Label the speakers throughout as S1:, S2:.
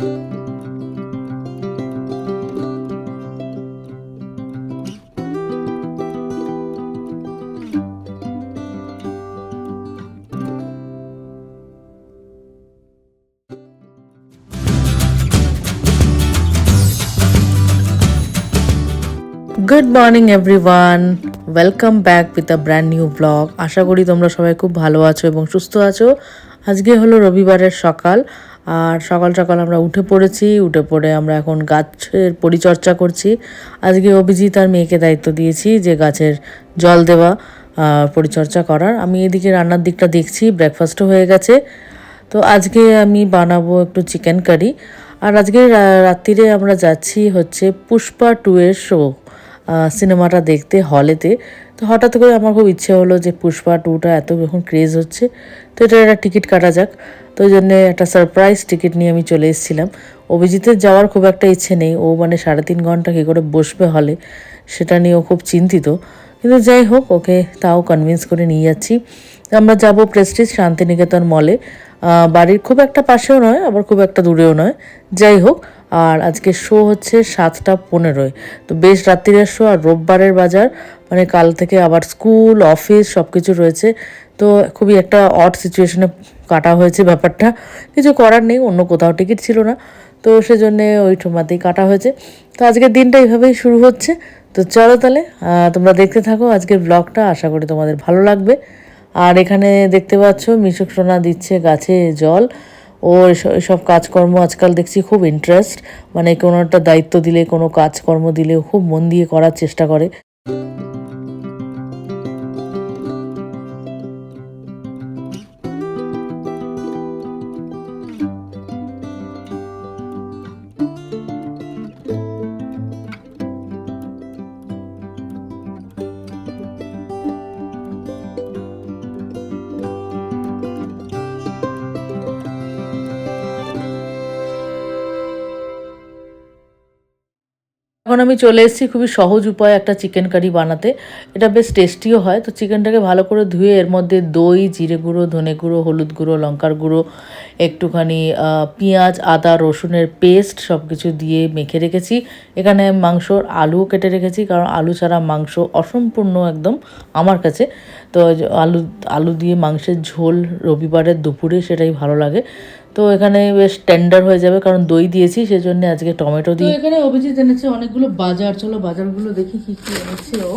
S1: Good morning everyone welcome back with a brand new blog আশা করি তোমরা সবাই খুব ভালো আছো এবং সুস্থ আছো। আজকে হলো রবিবারের সকাল। আর সকাল সকাল আমরা উঠে পড়েছি, উঠে পড়ে আমরা এখন গাছের পরিচর্যা করছি। আজকে অভিজিৎ আর মেয়েকে দায়িত্ব দিয়েছি যে গাছের জল দেওয়া পরিচর্যা করার। আমি এদিকে রান্নার দিকটা দেখছি ব্রেকফাস্টও হয়ে গেছে। তো আজকে আমি বানাবো একটু চিকেন কারি আর আজকে রাত্রিরে আমরা যাচ্ছি হচ্ছে পুষ্পা টু এর শো সিনেমাটা দেখতে হলেতে তো হঠাৎ করে আমার খুব ইচ্ছে হলো যে পুষ্পা টুটা এত এখন ক্রেজ হচ্ছে, তো এটা একটা টিকিট কাটা যাক। তো ওই জন্যে একটা সারপ্রাইজ টিকিট নিয়ে আমি চলে এসেছিলাম। অভিজিতের যাওয়ার খুব একটা ইচ্ছে নেই, ও মানে সাড়ে তিন ঘণ্টা কী করে বসবে হলে সেটা নিয়ে ও খুব চিন্তিত। কিন্তু যাই হোক, ওকে তাও কনভিন্স করে নিয়ে যাচ্ছি। আমরা যাব প্রেস্টিজ শান্তিনিকেতন মলে বাড়ির খুব একটা পাশেও নয়, আবার খুব একটা দূরেও নয়। যাই হোক আর আজকে শো হচ্ছে সাতটা পনেরোয়। তো বেশ রাত্রিরের শো আর রোববারের বাজার। মানে কাল থেকে আবার স্কুল, অফিস সব কিছু রয়েছে। তো খুবই একটা অড সিচুয়েশনে কাটা হয়েছে ব্যাপারটা। কিছু করার নেই, অন্য কোথাও টিকিট ছিল না। তো সেজন্যে ওই সময়তেই কাটা হয়েছে। তো আজকের দিনটা এইভাবেই শুরু হচ্ছে। তো চলো তাহলে তোমরা দেখতে থাকো আজকের ব্লগটা। আশা করি তোমাদের ভালো লাগবে। আর এখানে দেখতে পাচ্ছ মিশুক সোনা দিচ্ছে গাছে জল। ও এসব কাজকর্ম আজকাল দেখছি খুব ইন্টারেস্ট মানে কোনো একটা দায়িত্ব দিলে, কোনো কাজকর্ম দিলে খুব মন দিয়ে করার চেষ্টা করে। এখন আমি চলে এসেছি খুবই সহজ উপায় একটা চিকেন কারি বানাতে। এটা বেশ টেস্টিও হয়। তো চিকেনটাকে ভালো করে ধুয়ে এর মধ্যে দই, জিরে গুঁড়ো, ধনে গুঁড়ো, হলুদ গুঁড়ো, লঙ্কার গুঁড়ো, একটুখানি পেঁয়াজ, আদা, রসুনের পেস্ট সব কিছু দিয়ে মেখে রেখেছি। এখানে মাংসর আলুও কেটে রেখেছি, কারণ আলু ছাড়া মাংস অসম্পূর্ণ একদম আমার কাছে। তো আলু আলু দিয়ে মাংসের ঝোল রবিবারের দুপুরে সেটাই ভালো লাগে। তো এখানে বেশ টেন্ডার হয়ে যাবে কারণ দই দিয়েছি সেজন্য আজকে টমেটো দিয়ে এখানে অভিজিৎ এনেছে অনেকগুলো বাজার চলো বাজারগুলো দেখি কি কি এনেছে ও।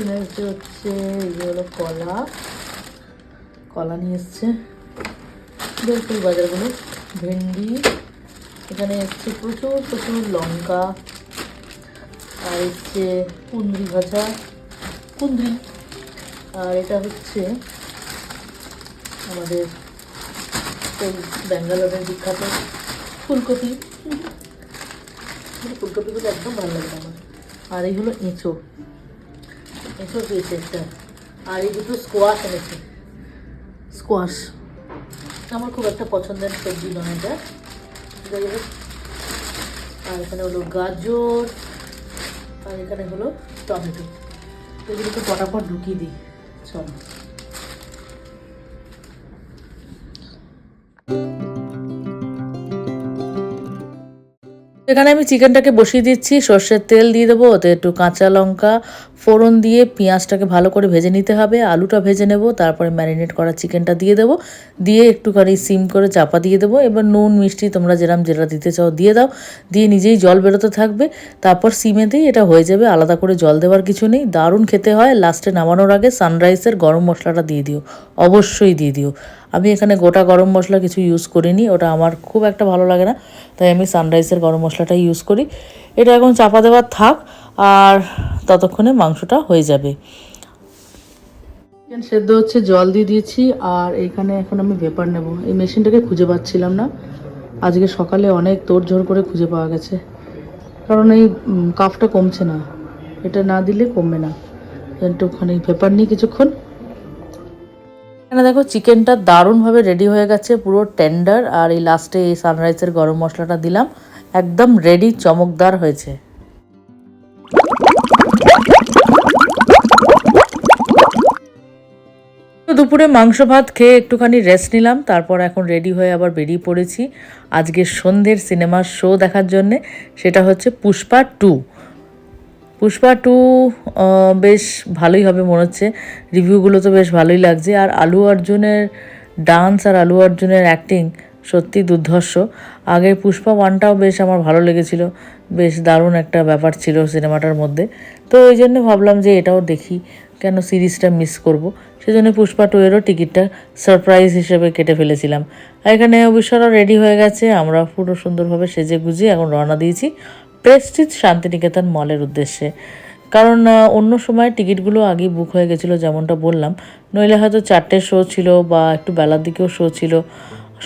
S1: এনেছে হচ্ছে হলো কলা। কলা নিয়ে এসছে। বেশ বাজারগুলো। ভেন্ডি এখানে এসছে প্রচুর প্রচুর লঙ্কা। আর এসছে কুন্দ্রি ভাজা। কুন্দ্রি আর এটা হচ্ছে আমাদের এই ব্যাঙ্গালোরের বিখ্যাত ফুলকপি। ফুলকপিগুলো একদম ভালো লাগে আমার। আর এই হলো এঁচো। এঁচো পেয়েছে একটা আর এই দুটো স্কোয়াশ এনেছে। স্কোয়াশ আমার খুব একটা পছন্দের সবজি নয় এটা। যাই হোক আর এখানে হলো গাজর আর এখানে হলো টমেটো। এগুলোকে পটাপট ঢুকিয়ে দিই। চলো। এখানে আমি চিকেনটাকে বসিয়ে দিচ্ছি সর্ষের তেল দিয়ে দেবো ওতে একটু কাঁচা লঙ্কা ফোড়ন দিয়ে পেঁয়াজটাকে ভালো করে ভেজে নিতে হবে, আলুটা ভেজে নেব, তারপরে ম্যারিনেট করা চিকেনটা দিয়ে দেবো, দিয়ে একটুখানি সিম করে চাপা দিয়ে দেবো, এবার নুন, মিষ্টি তোমরা যেরম যেটা দিতে চাও দিয়ে দাও, দিয়ে নিজেই জল বেরোতে থাকবে, তারপর সিমেতেই এটা হয়ে যাবে, আলাদা করে জল দেওয়ার কিছু নেই, দারুণ খেতে হয়, লাস্টে নামানোর আগে সানরাইসের গরম মশলাটা দিয়ে দিও, অবশ্যই দিয়ে দিও, আমি এখানে গোটা গরম মশলা কিছু ইউজ করিনি, ওটা আমার খুব একটা ভালো লাগে না, তাই আমি সানরাইসের গরম মশলাটাই ইউজ করি, এটা এখন চাপা দেওয়ার থাক আর ততক্ষণে মাংসটা হয়ে যাবে। চিকেন সেদ্ধ হচ্ছে জল দিয়ে দিয়েছি আর এখানে এখন আমি ভেপার নেব। এই মেশিনটাকে খুঁজে পাচ্ছিলাম না। আজকে সকালে অনেক তোড়ঝোড় করে খুঁজে পাওয়া গেছে। কারণ এই কাফটা কমছে না। এটা না দিলে কমবে না। একটুখানি ভেপার নিই কিছুক্ষণ। এখানে দেখো চিকেনটা দারুণভাবে রেডি হয়ে গেছে পুরো টেন্ডার আর এই লাস্টে এই সানরাইজের গরম মশলাটা দিলাম। একদম রেডি চমকদার হয়েছে। দুপুরে মাংস ভাত খেয়ে একটুখানি রেস্ট নিলাম, তারপর এখন রেডি হয়ে আবার বেরিয়ে পড়েছি। আজকে সন্ধ্যের সিনেমার শো দেখার জন্যে, সেটা হচ্ছে পুষ্পা টু পুষ্পা টু বেশ ভালোই হবে মনে হচ্ছে। রিভিউগুলো তো বেশ ভালোই লাগছে। আর আলু অর্জুনের ডান্স আর আলু অর্জুনের অ্যাক্টিং সত্যি দুর্ধর্ষ। আগে পুষ্পা ওয়ানটাও বেশ আমার ভালো লেগেছিল। বেশ দারুণ একটা ব্যাপার ছিল সিনেমাটার মধ্যে। তো ওই জন্য ভাবলাম যে এটাও দেখি। কেন সিরিজটা মিস করব? সেজন্য পুষ্পা টু এরও টিকিটটা সারপ্রাইজ হিসেবে কেটে ফেলেছিলাম। আর এখানে অবশ্যরা রেডি হয়ে গেছে। আমরা পুরো সুন্দরভাবে সেজে গুজিয়ে এখন রওনা দিয়েছি প্রেস্টিজ শান্তিনিকেতন মলের উদ্দেশ্যে। কারণ অন্য সময় টিকিটগুলো আগেই বুক হয়ে গেছিল যেমনটা বললাম। নইলে হয়তো চারটে শো ছিল বা একটু বেলার দিকেও শো ছিল,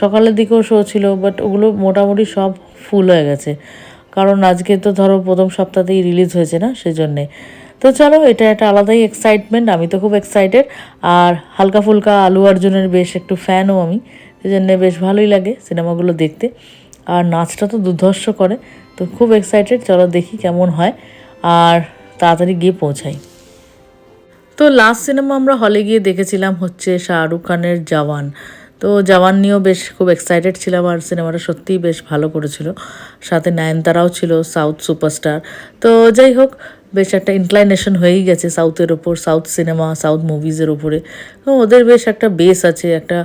S1: সকালের দিকেও শো ছিল বাট ওগুলো মোটামুটি সব ফুল হয়ে গেছে। কারণ আজকে তো ধরো প্রথম সপ্তাহতেই রিলিজ হয়েছে না, সেজন্যে। তো চলো, এটা একটা আলাদাই এক্সাইটমেন্ট আমি তো খুব এক্সাইটেড আর হালকা ফুলকা আলু অর্জুনের বেশ একটু ফ্যানও আমি, সেজন্য বেশ ভালোই লাগে সিনেমাগুলো দেখতে। আর নাচটা তো দুর্ধর্ষ করে, তো খুব এক্সাইটেড চলো দেখি কেমন হয়। আর তাড়াতাড়ি গিয়ে পৌঁছাই। তো লাস্ট সিনেমা আমরা হলে গিয়ে দেখেছিলাম হচ্ছে শাহরুখ খানের জওয়ান। তো জওয়ান নিয়েও বেশ খুব এক্সাইটেড ছিলাম, আর সিনেমাটা সত্যিই বেশ ভালো করেছিল। সাথে নয়নতারাও ছিল সাউথ সুপারস্টার তো যাই হোক বেশ একটা ইনক্লাইনেশন হয়েই গেছে সাউথের ওপর সাউথ সিনেমা সাউথ মুভিজের ওপরে। ওদের বেশ একটা বেস আছে, একটা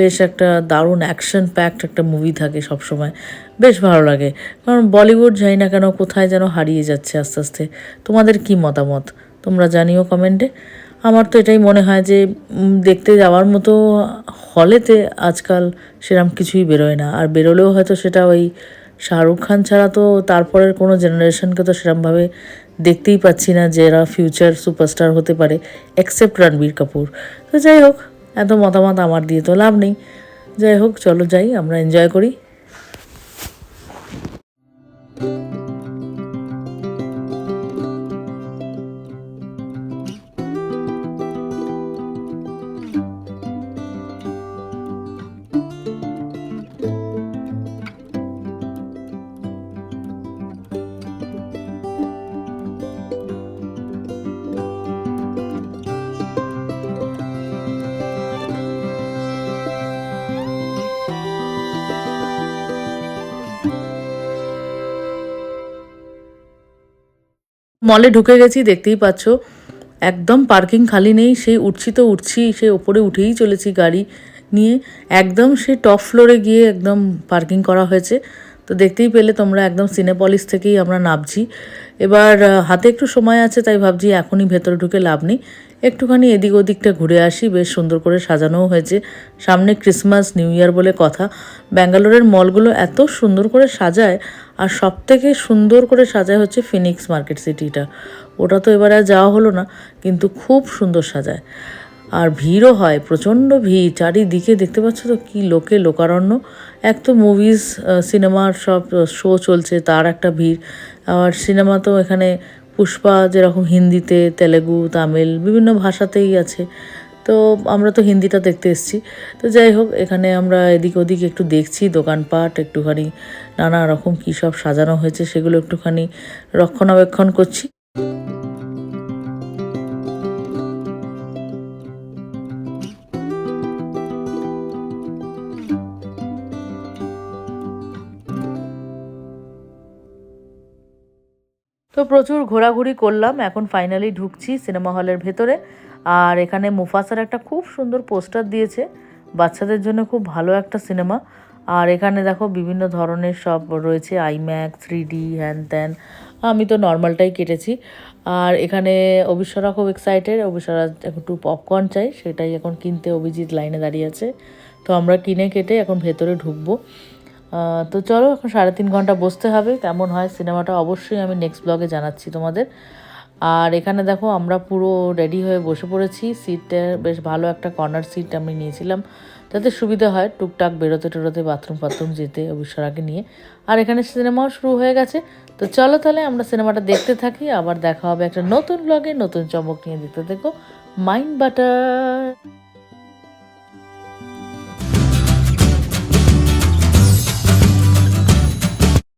S1: বেশ একটা দারুণ অ্যাকশন প্যাকড একটা মুভি থাকে সবসময়। বেশ ভালো লাগে। কারণ বলিউড যাই না কেন কোথায় যেন হারিয়ে যাচ্ছে আস্তে আস্তে। তোমাদের কি মতামত? তোমরা জানিও কমেন্টে আমার তো এটাই মনে হয় যে দেখতে যাওয়ার মতো হলেতে আজকাল সেরকম কিছুই বেরোয় না। আর বেরোলেও হয়তো সেটা ওই শাহরুখ খান ছাড়া তো তারপরের কোনো জেনারেশনকে তো সেরকমভাবে দেখতেই পাচ্ছি না যে এরা ফিউচার সুপারস্টার হতে পারে এক্সেপ্ট রণবীর কাপুর। তো যাই হোক, এত মতামত আমার দিয়ে তো লাভ নেই। যাই হোক, চলো যাই, আমরা এনজয় করি। মলে ঢুকে গেছি, দেখতেই পাচ্ছ। একদম পার্কিং খালি নেই, সেই উঠছি তো উঠছি সে ওপরে উঠেই চলেছি গাড়ি নিয়ে। একদম সে টপ ফ্লোরে গিয়ে একদম পার্কিং করা হয়েছে। তো দেখতেই পেলে তোমরা একদম সিনেপলিস থেকেই আমরা নামছি। এবার হাতে একটু সময় আছে, তাই ভাবছি এখনই ভেতরে ঢুকে লাভ নেই। একটুখানি এদিক ওদিকটা ঘুরে আসি, বেশ সুন্দর করে সাজানোও হয়েছে। সামনে ক্রিসমাস, নিউ ইয়ার বলে কথা। ব্যাঙ্গালোরের মলগুলো এত সুন্দর করে সাজায়, আর সব থেকে সুন্দর করে সাজায় হচ্ছে ফিনিক্স মার্কেট সিটিটা। ওটা তো এবারে যাওয়া হলো না, কিন্তু খুব সুন্দর সাজায়। আর ভিড়ও হয়, প্রচণ্ড ভিড়। চারিদিকে দেখতে পাচ্ছ তো কী লোকে লোকারণ্য। এক তো মুভিজ সিনেমার সব শো চলছে, তার একটা ভিড়। আর সিনেমা তো এখানে পুষ্পা যেরকম হিন্দিতে, তেলেগু, তামিল বিভিন্ন ভাষাতেই আছে। তো আমরা তো হিন্দিটা দেখতে এসেছি। তো যাই হোক, এখানে আমরা এদিক ওদিক একটু দেখছি, দোকানপাট, একটুখানি নানা রকম কী সব সাজানো হয়েছে, সেগুলো একটুখানি রক্ষণাবেক্ষণ করছি। তো প্রচুর ঘোরাঘুরি করলাম, এখন ফাইনালি ঢুকছি সিনেমা হলের ভেতরে। আর এখানে মুফাসার একটা খুব সুন্দর পোস্টার দিয়েছে, বাচ্চাদের জন্য খুব ভালো একটা সিনেমা আর এখানে দেখো বিভিন্ন ধরনের সব রয়েছে আইম্যাক্স থ্রি ডি হ্যান ত্যান আমি তো নর্মালটাই কেটেছি। আর এখানে অবিশ্বরা খুব এক্সাইটেড অবিশ্বরা একটু পপকর্ন চাই, সেটাই এখন কিনতে অভিজিৎ লাইনে দাঁড়িয়ে আছে। তো আমরা কিনে কেটে এখন ভেতরে ঢুকবো। তো চলো, এখন সাড়ে তিন ঘণ্টা বসতে হবে। কেমন হয় সিনেমাটা অবশ্যই আমি নেক্সট ব্লগে জানাচ্ছি তোমাদের। আর এখানে দেখো, আমরা পুরো রেডি হয়ে বসে পড়েছি। সিটটা বেশ ভালো একটা কর্নার সিট আমি নিয়েছিলাম। যাতে সুবিধা হয়, টুকটাক বেরোতে টেরোতে বাথরুম ফাথরুম যেতে অবিশ্বরাকে নিয়ে। আর এখানে সিনেমাও শুরু হয়ে গেছে। তো চলো তাহলে, আমরা সিনেমাটা দেখতে থাকি। আবার দেখা হবে একটা নতুন ব্লগে নতুন চমক নিয়ে দেখতে দেখো মাইন্ড বাটার